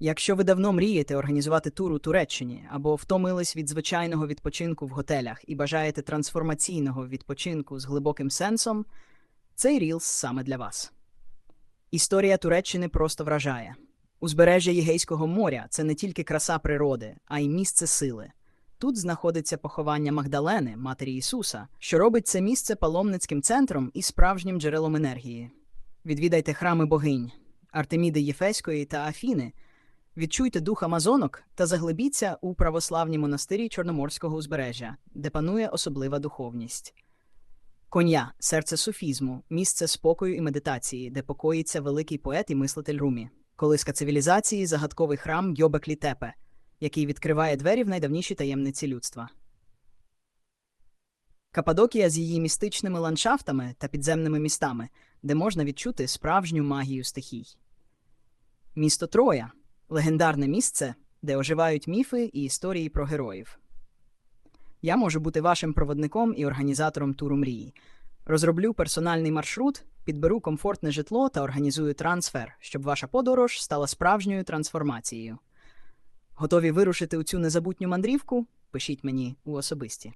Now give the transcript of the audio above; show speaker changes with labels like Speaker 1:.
Speaker 1: Якщо ви давно мрієте організувати тур у Туреччині або втомились від звичайного відпочинку в готелях і бажаєте трансформаційного відпочинку з глибоким сенсом, цей рілс саме для вас. Історія Туреччини просто вражає. Узбережжя Єгейського моря це не тільки краса природи, а й місце сили. Тут знаходиться поховання Магдалени, матері Ісуса, що робить це місце паломницьким центром і справжнім джерелом енергії. Відвідайте храми богинь Артеміди Єфеської та Афіни. Відчуйте дух амазонок та заглибіться у православні монастирі Чорноморського узбережжя, де панує особлива духовність. Коня серце суфізму, місце спокою і медитації, де покоїться великий поет і мислитель Румі. Колиска цивілізації, загадковий храм Гьобеклі Тепе, який відкриває двері в найдавніші таємниці людства. Кападокія з її містичними ландшафтами та підземними містами, де можна відчути справжню магію стихій. Місто Троя легендарне місце, де оживають міфи і історії про героїв. Я можу бути вашим проводником і організатором туру мрії. Розроблю персональний маршрут, підберу комфортне житло та організую трансфер, щоб ваша подорож стала справжньою трансформацією. Готові вирушити у цю незабутню мандрівку? Пишіть мені у особисті.